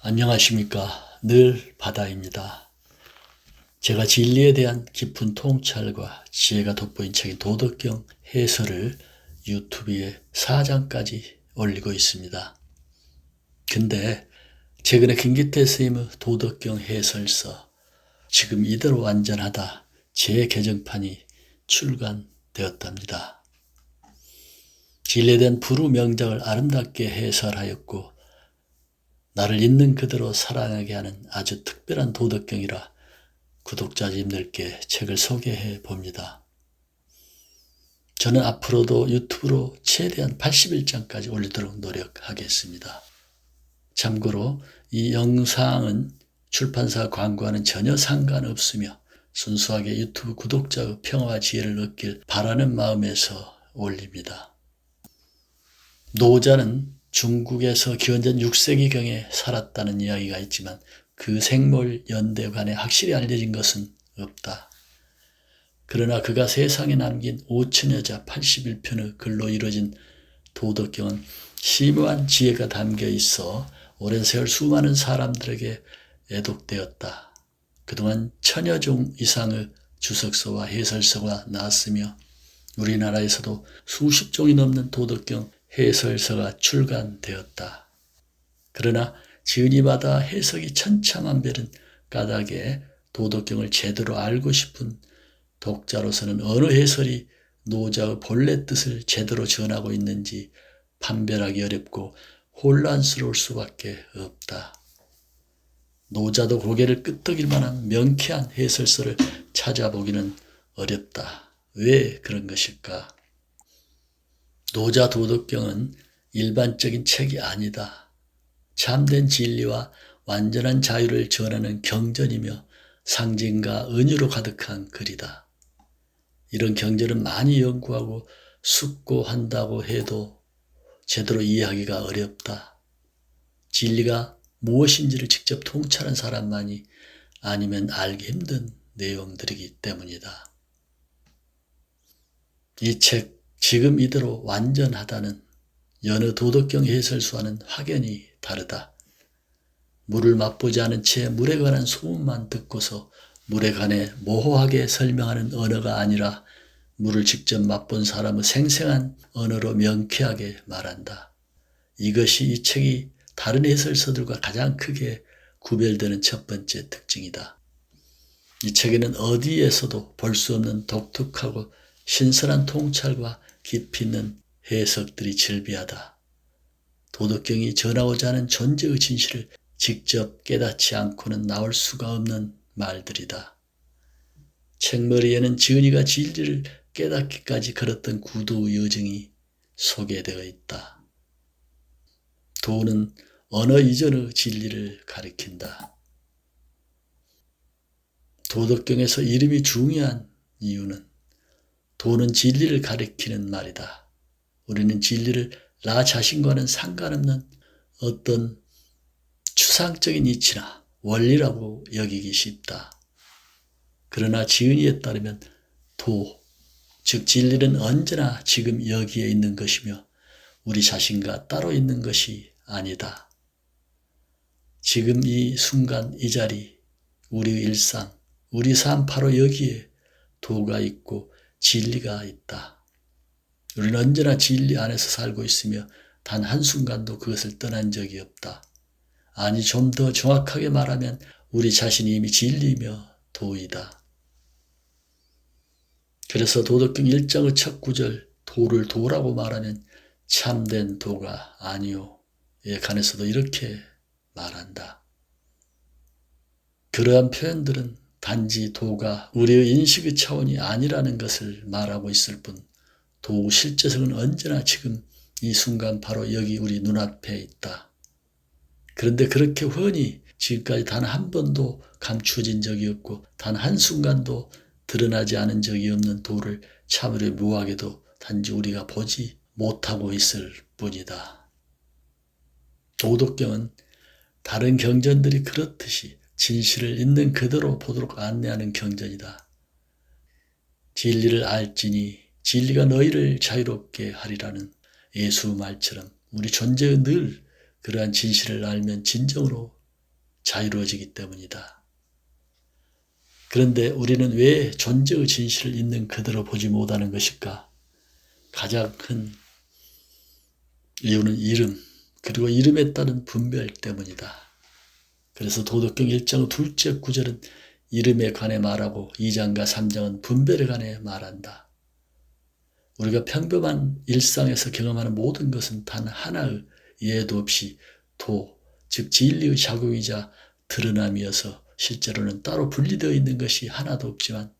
안녕하십니까. 늘 바다입니다. 제가 진리에 대한 깊은 통찰과 지혜가 돋보인 책인 도덕경 해설을 유튜브에 4장까지 올리고 있습니다. 근데 최근에 김기태 스님의 도덕경 해설서 지금 이대로 완전하다 제 개정판이 출간되었답니다. 진리에 대한 부르 명작을 아름답게 해설하였고 나를 있는 그대로 사랑하게 하는 아주 특별한 도덕경이라 구독자님들께 책을 소개해 봅니다. 저는 앞으로도 유튜브로 최대한 81장까지 올리도록 노력하겠습니다. 참고로 이 영상은 출판사 광고와는 전혀 상관없으며 순수하게 유튜브 구독자의 평화와 지혜를 얻길 바라는 마음에서 올립니다. 노자는 중국에서 기원전 6세기경에 살았다는 이야기가 있지만 그 생물 연대관에 확실히 알려진 것은 없다. 그러나 그가 세상에 남긴 5천여자 81편의 글로 이루어진 도덕경은 심오한 지혜가 담겨 있어 오랜 세월 수많은 사람들에게 애독되었다. 그동안 천여 종 이상의 주석서와 해설서가 나왔으며 우리나라에서도 수십 종이 넘는 도덕경 해설서가 출간되었다. 그러나 지은이마다 해석이 천차만별은 까닭에 도덕경을 제대로 알고 싶은 독자로서는 어느 해설이 노자의 본래 뜻을 제대로 전하고 있는지 판별하기 어렵고 혼란스러울 수밖에 없다. 노자도 고개를 끄덕일 만한 명쾌한 해설서를 찾아보기는 어렵다. 왜 그런 것일까? 노자 도덕경은 일반적인 책이 아니다. 참된 진리와 완전한 자유를 전하는 경전이며 상징과 은유로 가득한 글이다. 이런 경전은 많이 연구하고 숙고한다고 해도 제대로 이해하기가 어렵다. 진리가 무엇인지를 직접 통찰한 사람만이 아니면 알기 힘든 내용들이기 때문이다. 이 책 지금 이대로 완전하다는 여느 도덕경 해설수와는 확연히 다르다. 물을 맛보지 않은 채 물에 관한 소문만 듣고서 물에 관해 모호하게 설명하는 언어가 아니라 물을 직접 맛본 사람의 생생한 언어로 명쾌하게 말한다. 이것이 이 책이 다른 해설서들과 가장 크게 구별되는 첫 번째 특징이다. 이 책에는 어디에서도 볼 수 없는 독특하고 신선한 통찰과 깊이 있는 해석들이 즐비하다. 도덕경이 전하고자 하는 존재의 진실을 직접 깨닫지 않고는 나올 수가 없는 말들이다. 책머리에는 지은이가 진리를 깨닫기까지 걸었던 구두 여정이 소개되어 있다. 도는 언어 이전의 진리를 가리킨다. 도덕경에서 이름이 중요한 이유는 도는 진리를 가리키는 말이다. 우리는 진리를 나 자신과는 상관없는 어떤 추상적인 이치나 원리라고 여기기 쉽다. 그러나 지은이에 따르면 도, 즉 진리는 언제나 지금 여기에 있는 것이며 우리 자신과 따로 있는 것이 아니다. 지금 이 순간 이 자리, 우리 일상, 우리 삶 바로 여기에 도가 있고 진리가 있다. 우리는 언제나 진리 안에서 살고 있으며 단 한순간도 그것을 떠난 적이 없다. 아니, 좀 더 정확하게 말하면 우리 자신이 이미 진리며 도이다. 그래서 도덕경 1장의 첫 구절, 도를 도라고 말하면 참된 도가 아니오. 에 관해서도 이렇게 말한다. 그러한 표현들은 단지 도가 우리의 인식의 차원이 아니라는 것을 말하고 있을 뿐, 도 실제성은 언제나 지금 이 순간 바로 여기 우리 눈앞에 있다. 그런데 그렇게 훤히 지금까지 단 한 번도 감추어진 적이 없고 단 한순간도 드러나지 않은 적이 없는 도를 참으려 묘하게도 단지 우리가 보지 못하고 있을 뿐이다. 도덕경은 다른 경전들이 그렇듯이 진실을 있는 그대로 보도록 안내하는 경전이다. 진리를 알지니 진리가 너희를 자유롭게 하리라는 예수 말처럼 우리 존재의 늘 그러한 진실을 알면 진정으로 자유로워지기 때문이다. 그런데 우리는 왜 존재의 진실을 있는 그대로 보지 못하는 것일까? 가장 큰 이유는 이름, 그리고 이름에 따른 분별 때문이다. 그래서 도덕경 1장 둘째 구절은 이름에 관해 말하고 2장과 3장은 분별에 관해 말한다. 우리가 평범한 일상에서 경험하는 모든 것은 단 하나의 예도 없이 도, 즉 진리의 작용이자 드러남이어서 실제로는 따로 분리되어 있는 것이 하나도 없지만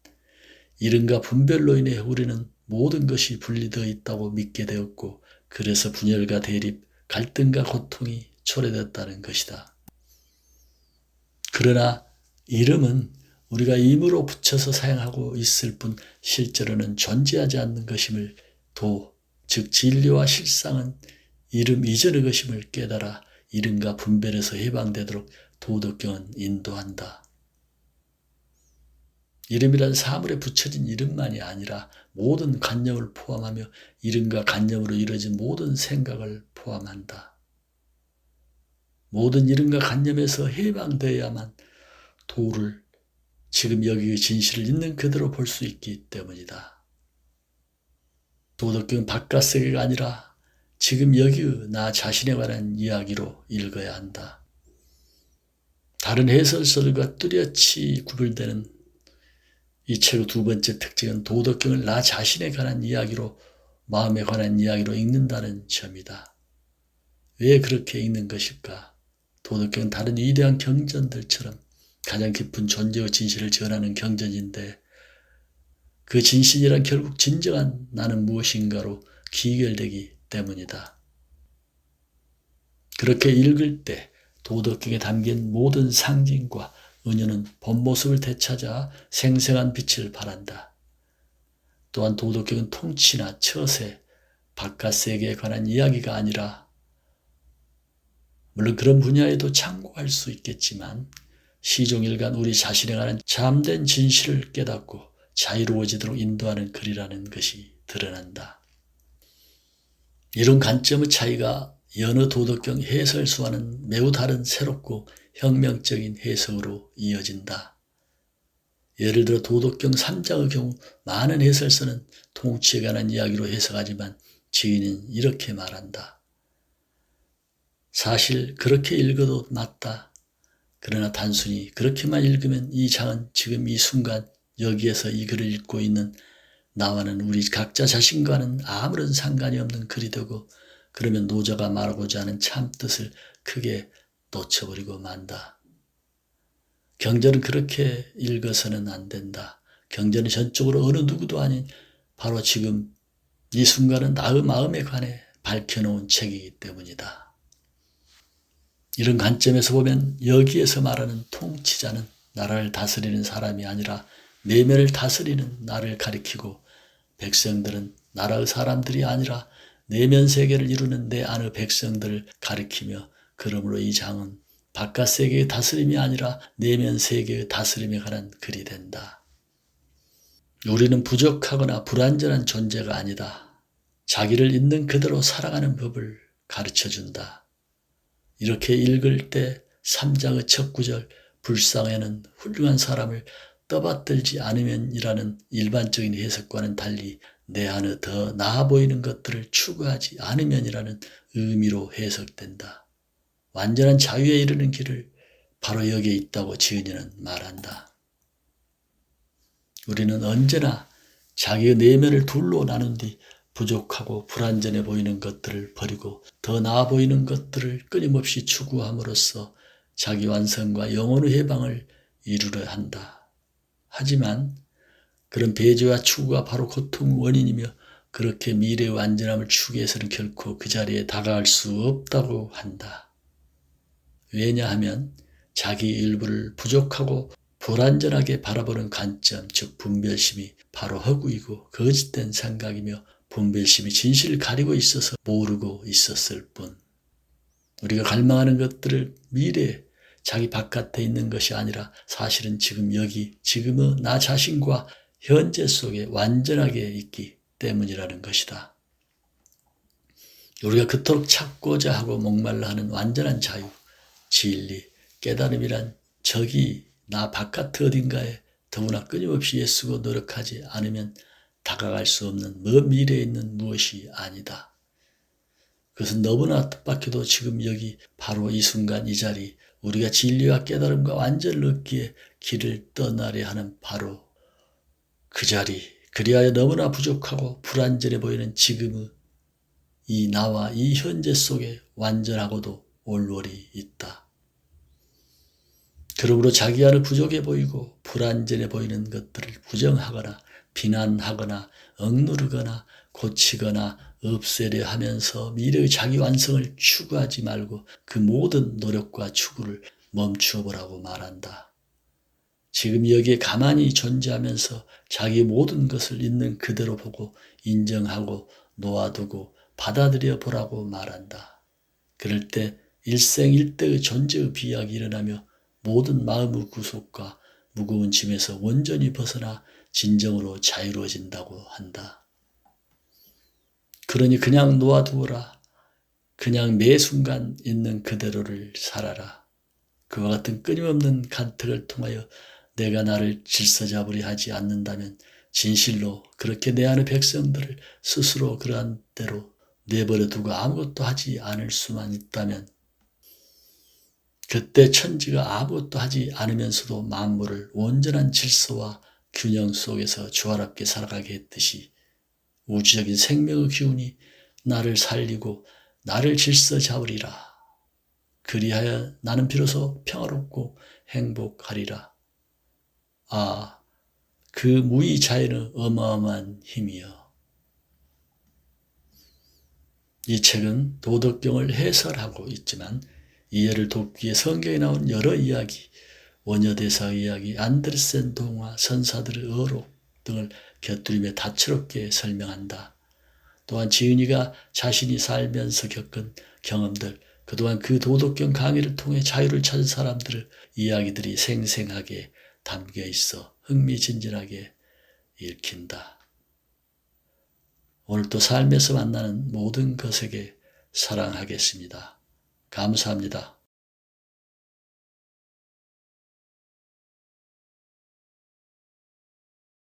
이름과 분별로 인해 우리는 모든 것이 분리되어 있다고 믿게 되었고 그래서 분열과 대립, 갈등과 고통이 초래됐다는 것이다. 그러나 이름은 우리가 임으로 붙여서 사용하고 있을 뿐 실제로는 존재하지 않는 것임을 도, 즉 진리와 실상은 이름 이전의 것임을 깨달아 이름과 분별에서 해방되도록 도덕경은 인도한다. 이름이란 사물에 붙여진 이름만이 아니라 모든 관념을 포함하며 이름과 관념으로 이루어진 모든 생각을 포함한다. 모든 이름과 관념에서 해방되어야만 도를 지금 여기의 진실을 있는 그대로 볼 수 있기 때문이다. 도덕경 바깥 세계가 아니라 지금 여기의 나 자신에 관한 이야기로 읽어야 한다. 다른 해설서들과 뚜렷이 구별되는 이 책의 두 번째 특징은 도덕경을 나 자신에 관한 이야기로 마음에 관한 이야기로 읽는다는 점이다. 왜 그렇게 읽는 것일까? 도덕경은 다른 위대한 경전들처럼 가장 깊은 존재의 진실을 전하는 경전인데 그 진실이란 결국 진정한 나는 무엇인가로 귀결되기 때문이다. 그렇게 읽을 때 도덕경에 담긴 모든 상징과 은유는 본 모습을 되찾아 생생한 빛을 발한다. 또한 도덕경은 통치나 처세, 바깥 세계에 관한 이야기가 아니라 물론 그런 분야에도 참고할 수 있겠지만 시종일관 우리 자신에 관한 참된 진실을 깨닫고 자유로워지도록 인도하는 글이라는 것이 드러난다. 이런 관점의 차이가 여느 도덕경 해설수와는 매우 다른 새롭고 혁명적인 해석으로 이어진다. 예를 들어 도덕경 3장의 경우 많은 해설서는 통치에 관한 이야기로 해석하지만 지인은 이렇게 말한다. 사실 그렇게 읽어도 맞다. 그러나 단순히 그렇게만 읽으면 이 장은 지금 이 순간 여기에서 이 글을 읽고 있는 나와는 우리 각자 자신과는 아무런 상관이 없는 글이 되고 그러면 노자가 말하고자 하는 참뜻을 크게 놓쳐버리고 만다. 경전은 그렇게 읽어서는 안 된다. 경전은 전적으로 어느 누구도 아닌 바로 지금 이 순간은 나의 마음에 관해 밝혀놓은 책이기 때문이다. 이런 관점에서 보면 여기에서 말하는 통치자는 나라를 다스리는 사람이 아니라 내면을 다스리는 나를 가리키고 백성들은 나라의 사람들이 아니라 내면 세계를 이루는 내 안의 백성들을 가리키며 그러므로 이 장은 바깥 세계의 다스림이 아니라 내면 세계의 다스림에 관한 글이 된다. 우리는 부족하거나 불완전한 존재가 아니다. 자기를 있는 그대로 살아가는 법을 가르쳐 준다. 이렇게 읽을 때 3장의 첫 구절 불쌍에는 훌륭한 사람을 떠받들지 않으면이라는 일반적인 해석과는 달리 내 안에 더 나아 보이는 것들을 추구하지 않으면이라는 의미로 해석된다. 완전한 자유에 이르는 길을 바로 여기에 있다고 지은이는 말한다. 우리는 언제나 자기의 내면을 둘로 나눈 뒤 부족하고 불완전해 보이는 것들을 버리고 더 나아 보이는 것들을 끊임없이 추구함으로써 자기 완성과 영혼의 해방을 이루려 한다. 하지만 그런 배제와 추구가 바로 고통 원인이며 그렇게 미래의 완전함을 추구해서는 결코 그 자리에 다가갈 수 없다고 한다. 왜냐하면 자기 일부를 부족하고 불완전하게 바라보는 관점, 즉 분별심이 바로 허구이고 거짓된 생각이며 분별심이 진실을 가리고 있어서 모르고 있었을 뿐. 우리가 갈망하는 것들을 미래 자기 바깥에 있는 것이 아니라 사실은 지금 여기, 지금의 나 자신과 현재 속에 완전하게 있기 때문이라는 것이다. 우리가 그토록 찾고자 하고 목말라 하는 완전한 자유, 진리, 깨달음이란 저기 나 바깥 어딘가에 더구나 끊임없이 애쓰고 노력하지 않으면 다가갈 수 없는 먼 미래에 있는 무엇이 아니다. 그것은 너무나 뜻밖에도 지금 여기 바로 이 순간 이 자리 우리가 진리와 깨달음과 완전을 얻기에 길을 떠나려 하는 바로 그 자리 그리하여 너무나 부족하고 불완전해 보이는 지금의 이 나와 이 현재 속에 완전하고도 올월이 있다. 그러므로 자기 안은 부족해 보이고 불완전해 보이는 것들을 부정하거나 비난하거나 억누르거나 고치거나 없애려 하면서 미래의 자기 완성을 추구하지 말고 그 모든 노력과 추구를 멈추어 보라고 말한다. 지금 여기에 가만히 존재하면서 자기 모든 것을 있는 그대로 보고 인정하고 놓아두고 받아들여 보라고 말한다. 그럴 때 일생일대의 존재의 비약이 일어나며 모든 마음의 구속과 무거운 짐에서 온전히 벗어나 진정으로 자유로워진다고 한다. 그러니 그냥 놓아두어라. 그냥 매 순간 있는 그대로를 살아라. 그와 같은 끊임없는 간택을 통하여 내가 나를 질서잡으려 하지 않는다면 진실로 그렇게 내 안의 백성들을 스스로 그러한 대로 내버려 두고 아무것도 하지 않을 수만 있다면 그때 천지가 아무것도 하지 않으면서도 만물을 온전한 질서와 균형 속에서 조화롭게 살아가게 했듯이 우주적인 생명의 기운이 나를 살리고 나를 질서 잡으리라. 그리하여 나는 비로소 평화롭고 행복하리라. 아, 그 무의 자연의 어마어마한 힘이여. 이 책은 도덕경을 해설하고 있지만 이해를 돕기 위해 성경에 나온 여러 이야기, 원효대사 이야기, 안데르센 동화, 선사들의 어록 등을 곁들이며 다채롭게 설명한다. 또한 지은이가 자신이 살면서 겪은 경험들, 그동안 그 도덕경 강의를 통해 자유를 찾은 사람들의 이야기들이 생생하게 담겨 있어 흥미진진하게 읽힌다. 오늘도 삶에서 만나는 모든 것에게 사랑하겠습니다. 감사합니다.